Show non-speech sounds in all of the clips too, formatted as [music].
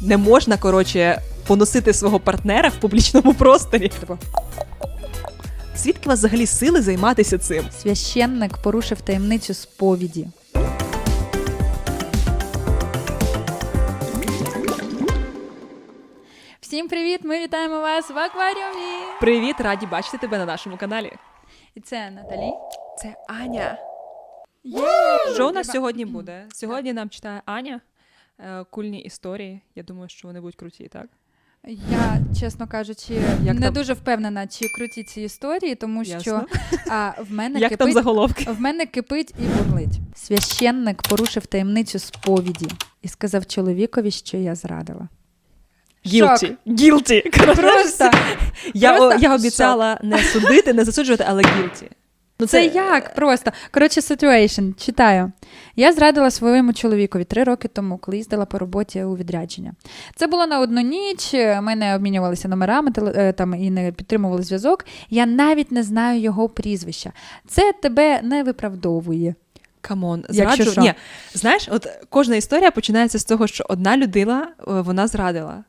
не можна, коротше, поносити свого партнера в публічному просторі. Типу, Звідки у вас взагалі сили займатися цим? Священник порушив таємницю сповіді. Всім привіт! Ми вітаємо вас в акваріумі! Привіт, раді бачити тебе на нашому каналі. І це Наталі. Це Аня. Що у нас сьогодні буде? Сьогодні нам читає Аня кульні історії. Я думаю, що вони будуть круті, так? Я, чесно кажучи, Як не там? дуже впевнена, чи круті ці історії, тому що [laughs] а, в мене Як там кипить заголовки? В мене кипить і бурлить. Священник порушив таємницю сповіді і сказав чоловікові, що я зрадила. Гілті. Гілті. Просто Я, просто я обіцяла не судити, не засуджувати, але гілті. Ну, це як просто. Коротше, situation. Читаю. Я зрадила своєму чоловікові три роки тому, коли їздила по роботі у відрядження. Це було на одну ніч. Ми не обмінювалися номерами е, там і не підтримували зв'язок. Я навіть не знаю його прізвища. Це тебе не виправдовує. Камон, зраджу. Ні, знаєш, от кожна історія починається з того, що одна людина е, вона зрадила.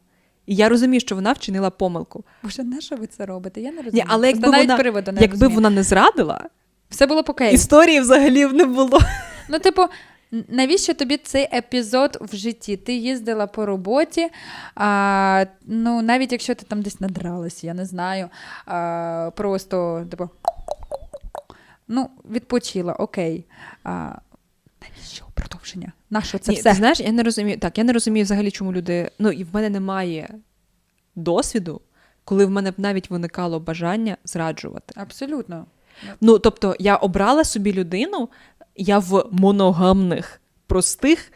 І я розумію, що вона вчинила помилку. Боже, на що ви це робите? Я не розумію. Ні, але якби Просто навіть вона, приводу не якби розумію. вона не зрадила, Все було по кейсу. історії взагалі не було. Ну, типу, навіщо тобі цей епізод в житті? Ти їздила по роботі, а, ну, навіть якщо ти там десь надралась, я не знаю. А, просто, типу, ну, відпочила, окей. А, навіщо продовження? Нащо це Ні, все? Ти знаєш, я не розумію. Так, я не розумію взагалі, чому люди. Ну, і в мене немає досвіду, коли в мене б навіть виникало бажання зраджувати. Абсолютно. Ну, тобто, я обрала собі людину, я в моногамних, простих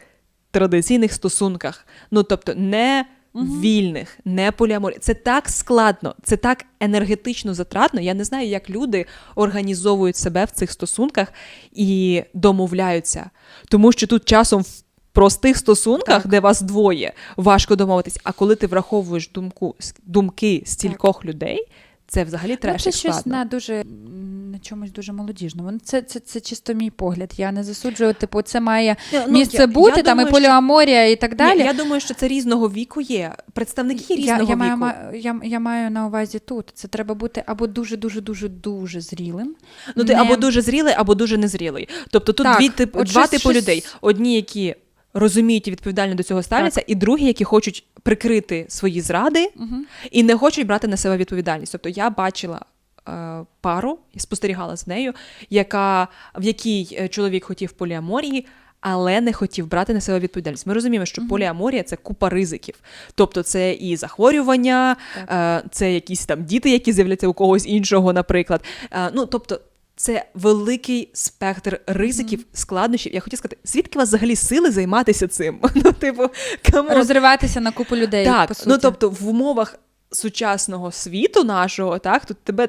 традиційних стосунках. Ну, тобто, не вільних, не поліаморі. Це так складно, це так енергетично затратно. Я не знаю, як люди організовують себе в цих стосунках і домовляються. Тому що тут часом в простих стосунках, Так. де вас двоє, важко домовитись. А коли ти враховуєш думку, думки стількох людей, це взагалі Ну, це і щось на дуже на чомусь дуже молодіжному. Ну, Це, це, це чисто мій погляд. Я не засуджую, типу, це має Ну, місце я- бути, я там думаю, і поліаморія і так Ні, далі. я думаю, що це різного віку є. Представники Я, різного я, маю, віку. ма- я, я маю на увазі тут. Це треба бути або дуже, дуже, дуже, дуже зрілим. Ну, ти не- або дуже зрілий, або дуже незрілий. Тобто тут Так, дві тип, от два щось- типу щось- людей: одні, які розуміють і відповідально до цього ставляться, і другі, які хочуть прикрити свої зради Мгм. і не хочуть брати на себе відповідальність. Тобто я бачила. е, Пару спостерігала з нею, яка в якій е, чоловік хотів поліаморії, але не хотів брати на себе відповідальність. Ми розуміємо, що поліаморія це купа ризиків. Тобто, це і захворювання, е, це якісь там діти, які з'являться у когось іншого, наприклад. Ну тобто. Це великий спектр ризиків, складнощів. Я хотіла сказати, звідки у вас взагалі сили займатися цим? [laughs] Ну, типу, камон. Розриватися на купу людей. Так, по суті. ну тобто в умовах сучасного світу нашого, так, тут тебе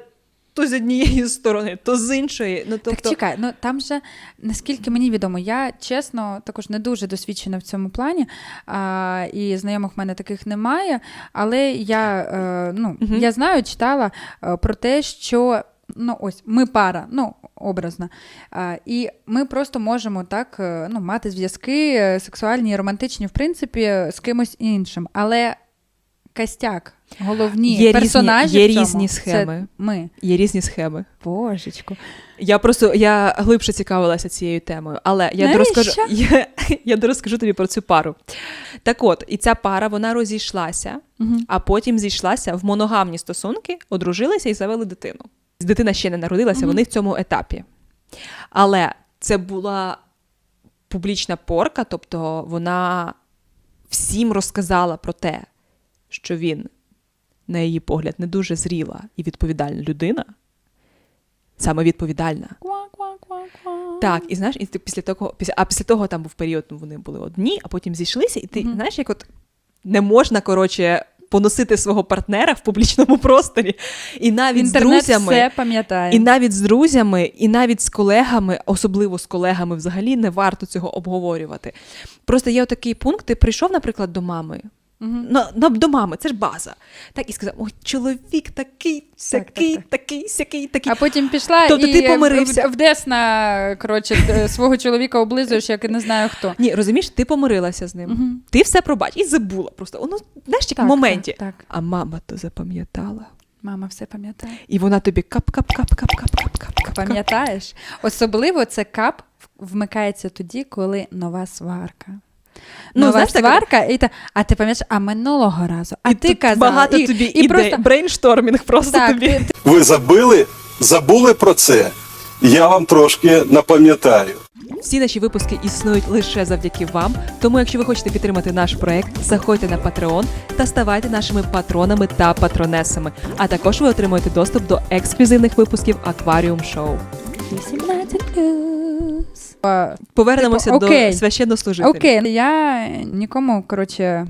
то з однієї [laughs] сторони, то з іншої. Ну, тобто, Так чекай, ну там же, наскільки мені відомо, я чесно також не дуже досвідчена в цьому плані, а, і знайомих в мене таких немає. Але я, е, ну, Мгм. я знаю, читала е, про те, що ну, ось ми пара, ну, образно. І ми просто можемо так е, ну, мати зв'язки е, сексуальні і романтичні, в принципі, з кимось іншим. Але костяк, головні Є різні- персонажі є в цьому, різні це схеми. ми. є різні схеми. Божечко. Я просто я глибше цікавилася цією темою, але я дорозкажу, [laughs] я, я дорозкажу тобі про цю пару. Так от, і ця пара вона розійшлася, Мгм. а потім зійшлася в моногамні стосунки, одружилися і завели дитину. Дитина ще не народилася, вони в цьому етапі. Але це була публічна порка, тобто вона всім розказала про те, що він, на її погляд, не дуже зріла і відповідальна людина. Саме відповідальна. Так, і знаєш, і ти після того, після, а після того там був період, ну, вони були одні, а потім зійшлися, і ти Мгм. знаєш, як от не можна, коротше, поносити свого партнера в публічному просторі. І навіть з друзями, все пам'ятає. і навіть з друзями, і навіть з колегами, особливо з колегами, взагалі не варто цього обговорювати. Просто є отакий пункт: ти прийшов, наприклад, до мами. На, на, до мами, це ж база. Так, і сказав: ой, чоловік такий, сякий, так. такий, сякий, такий. А потім пішла Тобто і ти помирився. в, в Десна, коротше, свого чоловіка облизуєш, як і не знаю хто. Ні, розумієш, ти помирилася з ним. Ти все пробач і забула просто. Воно, знаєш, як в моменті. Так, так. А мама то запам'ятала. Мама все пам'ятає. І вона тобі кап-кап-кап-кап-кап-кап-кап. Пам'ятаєш? Особливо це кап вмикається тоді, коли нова сварка. Ну, Нова знаєш, так- сварка, і та, а ти пам'ятаєш, а минулого разу, а і ти тут казала. багато і, тобі і ідей, просто, брейнштормінг просто так, тобі. ти, Ви забили, забули про це? Я вам трошки напам'ятаю. Всі наші випуски існують лише завдяки вам. Тому, якщо ви хочете підтримати наш проект, заходьте на Patreon та ставайте нашими патронами та патронесами. А також ви отримуєте доступ до ексклюзивних випусків Акваріум Шоу. 18 плюс. А, Повернемося Типу, окей. до священнослужителя. Окей, я нікому, коротше.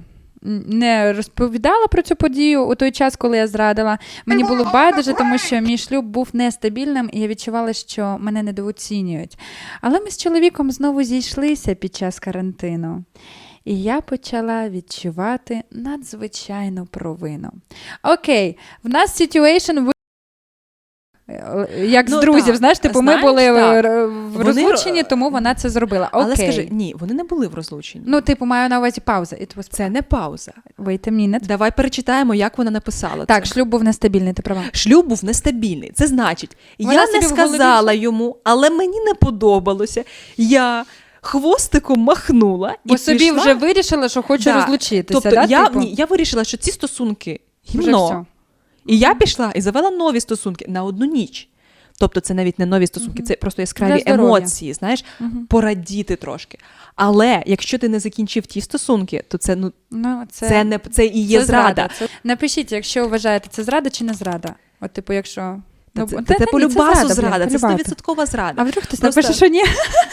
Не розповідала про цю подію у той час, коли я зрадила. Мені було байдуже, тому що мій шлюб був нестабільним, і я відчувала, що мене недооцінюють. Але ми з чоловіком знову зійшлися під час карантину. І я почала відчувати надзвичайну провину. Окей, в нас ситуейшн як Ну, з друзів, так. знаєш, типу, Знаєш, ми були так. в- в Вони тому вона це зробила. Окей. Але скажи, ні, вони не були в розлученні. Ну, типу, маю на увазі пауза. It was... Це не пауза. Wait a minute. Давай перечитаємо, як вона написала. Так, це. шлюб був нестабільний, ти права. Шлюб був нестабільний. Це значить, Вона я не в голові сказала йому, але мені не подобалося. Я хвостиком махнула Бо і собі пішла. вже вирішила, що хочу Да. розлучитися. Тобто да, я, типу? ні, я вирішила, що ці стосунки Вже гімно. І я пішла і завела нові стосунки на одну ніч. Тобто це навіть не нові стосунки, це просто яскраві емоції, знаєш, порадіти трошки. Але якщо ти не закінчив ті стосунки, то це ну Ну, це, це, не це і є це зрада. Це... Напишіть, якщо вважаєте, це зрада чи не зрада. От, типу, якщо. Ну, це, та це по ні, зрада, це стовідсоткова зрада. А вдруг хтось Просто- напише, що ні?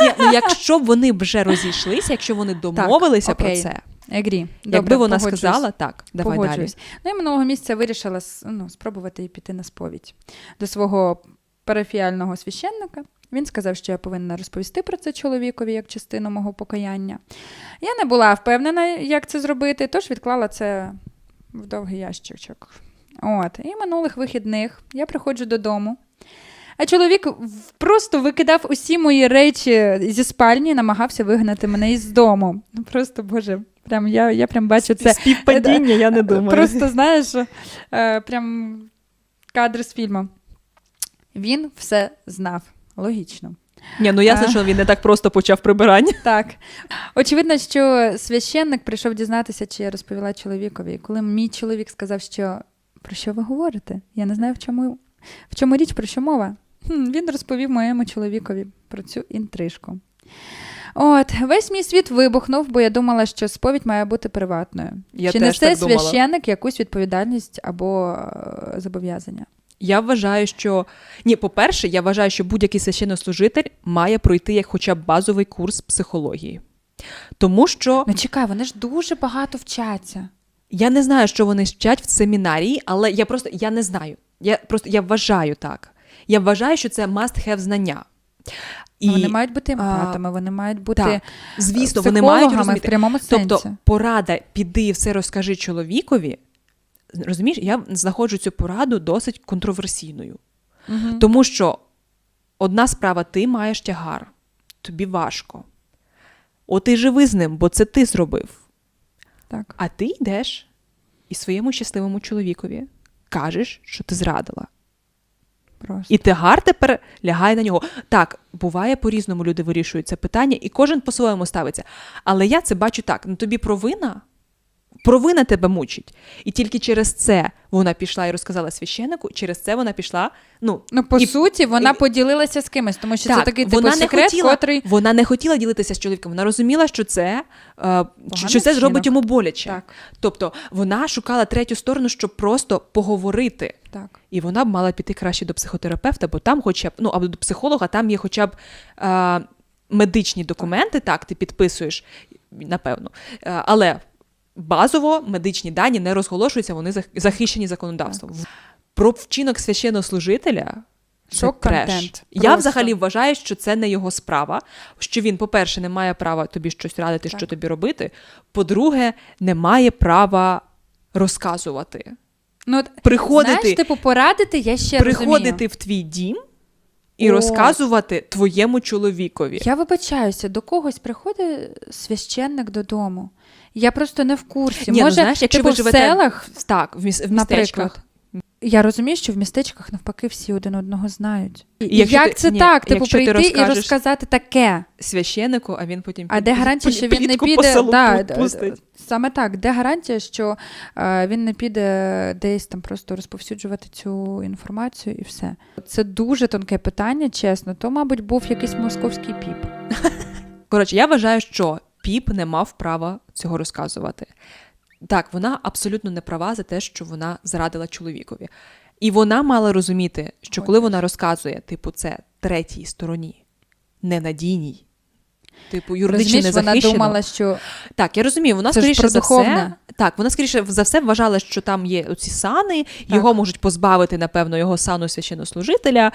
Ні, ну якщо вони вже розійшлися, якщо вони домовилися про окей. це, Agree. якби вона погоджуюсь. сказала, так, давай далі. Ну і минулого місяця вирішила ну, спробувати і піти на сповідь до свого парафіального священника. Він сказав, що я повинна розповісти про це чоловікові як частину мого покаяння. Я не була впевнена, як це зробити, тож відклала це в довгий ящичок. От. І минулих вихідних я приходжу додому. А чоловік просто викидав усі мої речі зі спальні, намагався вигнати мене із дому. Ну просто, боже, прям я, я прям бачу це. Співпадіння, я не думаю. Просто знаєш, е, прям кадр з фільму. Він все знав. Логічно. Ні, ну ясно, що він не так просто почав прибирання. Так. Очевидно, що священник прийшов дізнатися, чи я розповіла чоловікові. Коли мій чоловік сказав, що про що ви говорите? Я не знаю, в чому, в чому річ, про що мова. Хм, він розповів моєму чоловікові про цю інтрижку. От, весь мій світ вибухнув, бо я думала, що сповідь має бути приватною. Я Чи теж несе так думала. священник якусь відповідальність або е, зобов'язання? Я вважаю, що ні, по-перше, я вважаю, що будь-який священнослужитель має пройти як хоча б базовий курс психології. Тому що Ну чекай, вони ж дуже багато вчаться. я не знаю, що вони вчать в семінарії, але я просто я не знаю. Я просто я вважаю так. Я вважаю, що це must have знання. І, вони мають бути а, емпатами, вони мають бути так, звісно, вони мають в прямому сенсі. Тобто порада піди і все розкажи чоловікові. Розумієш, я знаходжу цю пораду досить контроверсійною. Мгм. Тому що одна справа, ти маєш тягар, тобі важко. От і живи з ним, бо це ти зробив. Так. А ти йдеш і своєму щасливому чоловікові кажеш, що ти зрадила. Просто. І тигар тепер лягає на нього. Так, буває по-різному люди вирішують це питання, і кожен по-своєму ставиться. Але я це бачу так: ну тобі провина, провина тебе мучить. І тільки через це вона пішла і розказала священнику, через це вона пішла. Ну, Ну, по і- суті, вона і- поділилася з кимось, тому що це такий типу вона секрет, не хотіла, котрий. вона не хотіла ділитися з чоловіком. Вона розуміла, що це, е, що, що це зробить йому боляче. Так. Тобто вона шукала третю сторону, щоб просто поговорити. Так. І вона б мала піти краще до психотерапевта, бо там, хоча б, ну або до психолога, там є хоча б е, медичні документи, так, ти підписуєш, напевно. Е, але базово медичні дані не розголошуються, вони захищені законодавством. Про вчинок священнослужителя Це треш. Я взагалі вважаю, що це не його справа. Що він, по-перше, не має права тобі щось радити, Так. що тобі робити. По-друге, не має права розказувати. ну, от, Приходити, знаєш, типу, порадити, я ще приходити розумію. в твій дім і О. розказувати твоєму чоловікові. Я вибачаюся, до когось приходить священник додому. Я просто не в курсі. Ні, ну, Може, знаєш, якщо типу, ви в селах, так, в, міс- в наприклад. Я розумію, що в містечках навпаки всі один одного знають. І якщо як ти- це ні, так? Типу, якщо ти прийти і розкажеш- розказати таке. священику, а він потім А де гарантія, що він не плітку по піде? селу Да, пу- д- пустить? саме так, де гарантія, що е, він не піде десь там просто розповсюджувати цю інформацію і все. Це дуже тонке питання, чесно. То, мабуть, був якийсь московський піп. Коротше, я вважаю, що Піп не мав права цього розказувати. Так, вона абсолютно не права за те, що вона зрадила чоловікові. І вона мала розуміти, що коли вона розказує, типу, це третій стороні, ненадійній, типу, юридично не вона думала, що Так, я розумію, вона Це скоріше за все, так, вона скоріше за все вважала, що там є оці сани, його можуть позбавити, напевно, його сану священнослужителя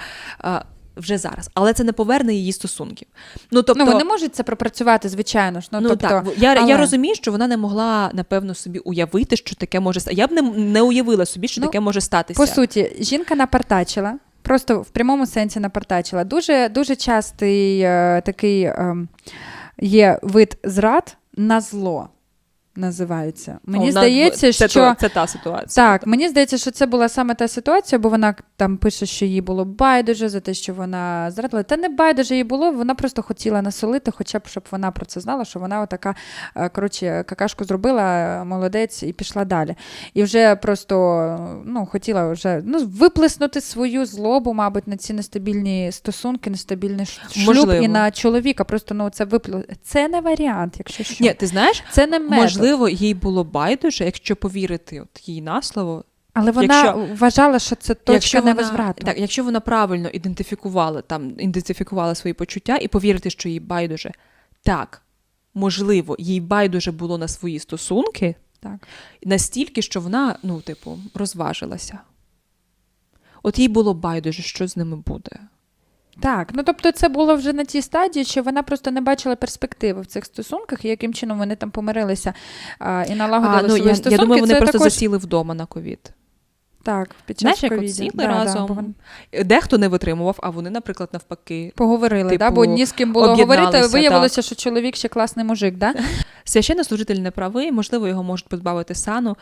вже зараз. Але це не поверне її стосунків. Ну, тобто, ну, вони можуть це пропрацювати, звичайно ж. Ну, Ну, тобто, так, я, я розумію, що вона не могла, напевно, собі уявити, що таке може статися. Я б не, не уявила собі, що Ну, таке може статися. По суті, жінка напартачила, просто в прямому сенсі напартачила. Дуже, дуже частий е, такий е, є вид зрад на зло. Називається. Мені О, здається, це, що то- це та ситуація. так, мені здається, що це була саме та ситуація, бо вона там пише, що їй було байдуже за те, що вона зрадила. Та не байдуже їй було, вона просто хотіла насолити, хоча б щоб вона про це знала, що вона отака, е, коротше, какашку зробила, молодець, і пішла далі. І вже просто ну, хотіла вже ну, виплеснути свою злобу, мабуть, на ці нестабільні стосунки, нестабільний шлюб Можливо. і на чоловіка. Просто ну, це виплю... Це не варіант, якщо що. Ні, ти знаєш, це не метод. можливо, їй було байдуже, якщо повірити от їй на слово. Але вона якщо- вважала, що це точка якщо вона, невозврату. так, якщо вона правильно ідентифікувала там, ідентифікувала свої почуття і повірити, що їй байдуже, так, можливо, їй байдуже було на свої стосунки Так. настільки, що вона, ну, типу, розважилася. От їй було байдуже, що з ними буде. Так, ну тобто це було вже на тій стадії, що вона просто не бачила перспективи в цих стосунках, і яким чином вони там помирилися а, і налагодили А, ну, свої я, стосунки. я думаю, вони це просто також... засіли вдома на ковід. Так, під час Знаєш, як ковіду. сіли Да, да, разом, бо вони Дехто не витримував, а вони, наприклад, навпаки. Поговорили, Типу, да? бо ні з ким було говорити. Виявилося, що чоловік ще класний мужик, да? [laughs] Священнослужитель не правий, можливо, його можуть позбавити сану.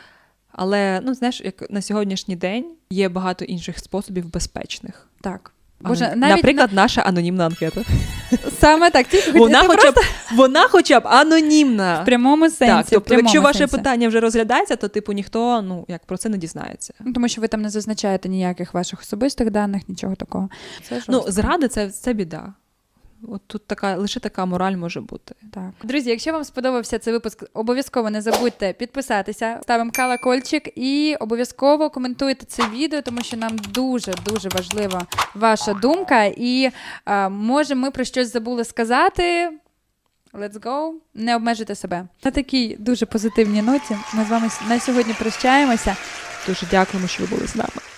Але ну знаєш, як на сьогоднішній день є багато інших способів безпечних. Так. Боже, навіть Наприклад, наша анонімна анкета. саме так, тільки Вона хоча б вона хоча б анонімна. в прямому сенсі. так, в тобто, прямому якщо ваше сенсі. питання вже розглядається, то типу ніхто ну як про це не дізнається. Ну, Тому що ви там не зазначаєте ніяких ваших особистих даних, нічого такого. Це Ну, зради це, це біда. От тут така лише така мораль може бути. Так. Друзі, якщо вам сподобався цей випуск, обов'язково не забудьте підписатися, ставимо колокольчик і обов'язково коментуйте це відео, тому що нам дуже дуже важлива ваша думка. І а, може, ми про щось забули сказати. Let's go. Не обмежуйте себе. На такій дуже позитивній ноті ми з вами на сьогодні прощаємося. Дуже дякуємо, що ви були з нами.